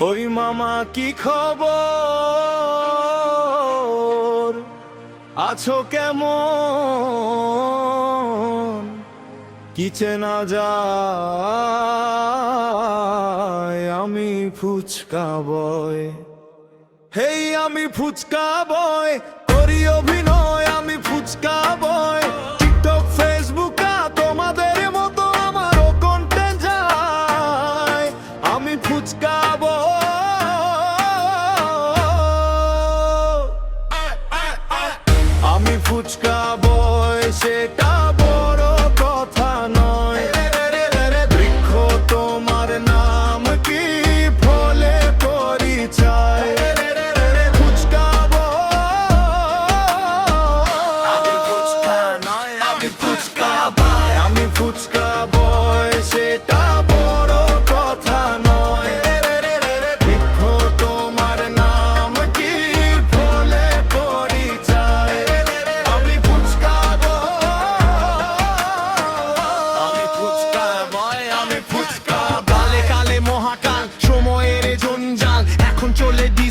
ওই মামা কি খবর? আছো কেমন? কিচে না যায় আমি ফুচকা বয়। হেই, আমি ফুচকা বয়। করি অভিনয়, আমি ফুচকা বয়।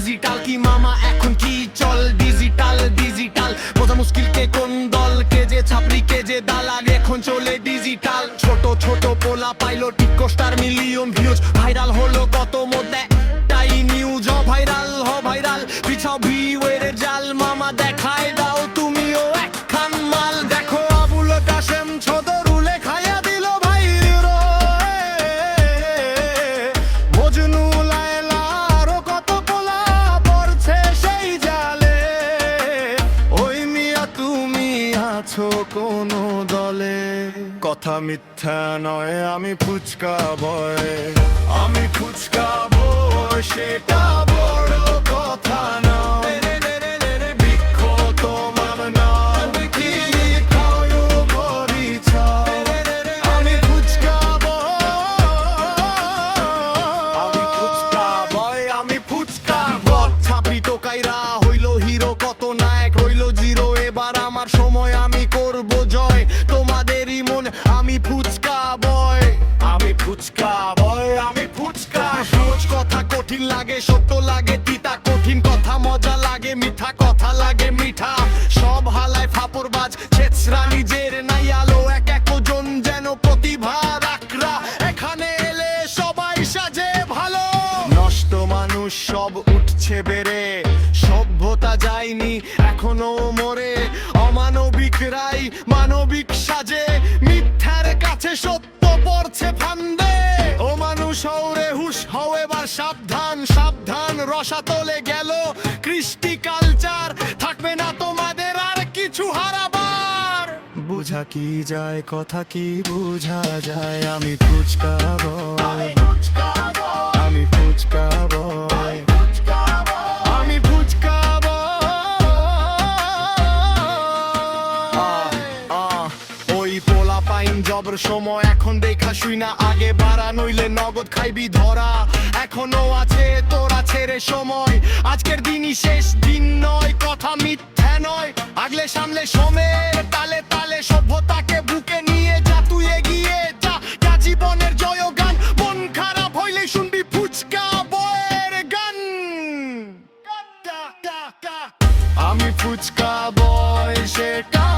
ডিজিটাল কি মামা? এখন কি চল? ডিজিটাল ডিজিটাল বোঝা মুশকিল কে কোন দল? কে যে ছাপড়ি, কে যে দালাল? এখন চলে ডিজিটাল ছোট ছোট পোলা পাইলো TikTok star million views viral হলো কত মধ্যে তাই নিউজ ভাইরাল হ ভাইরাল পিছাও ভিউয়ের আছো কোন দলে? কথা মিথ্যা নয় আমি ফুচকা বয়। আমি ফুচকা বয় সেটা ফুচকা বয়। আমি ফুচকা বয়, আমি ফুচকা। সহজ কথা কঠিন লাগে, সত্য লাগে, তিতা কঠিন কথা, মজা লাগে, মিঠা কথা লাগে, মিঠা। সব হালায় ফাপড়বাজ ছেছরা নিজের নাই আলো, এক এক জন যেন প্রতিভা রাখরা। এখানে এলে সবাই সাজে ভালো। নষ্ট মানুষ সব উঠছে বেড়ে, সভ্যতা যায়নি, এখনও মরে। অমানবিক রাই মানবিক সাজে কাছে সত্য পড়ছে ফান্দে। ও মানুষ হওরে হুশ হও এবার সাবধান সাবধান রসা তোলে গেল কৃষ্টি কালচার। থাকবে না তোমাদের আর কিছু হারাবার। বুঝা কি যায় কথা কি বুঝা যায়? আমি ফুচকা বয় আমি ফুচকা বয় আমি সবর সময়। এখন দেখা শুই না, আগে বাড়া, নইলে নগদ খাইবি ধরা। এখনও আছে, তোরা ছেড়ে সময়। আজকের দিনই শেষ দিন নয়, কথা মিথ্যা নয়। আগলে সামলে সমে তালে তালে সভ্যতাকে বুকে নিয়ে যা, তুই এগিয়ে যা। যা জীবনের জয় গান মন খারাপ হইলে শুনবি ফুচকা বয়ের গান। আমি ফুচকা বয় সেটা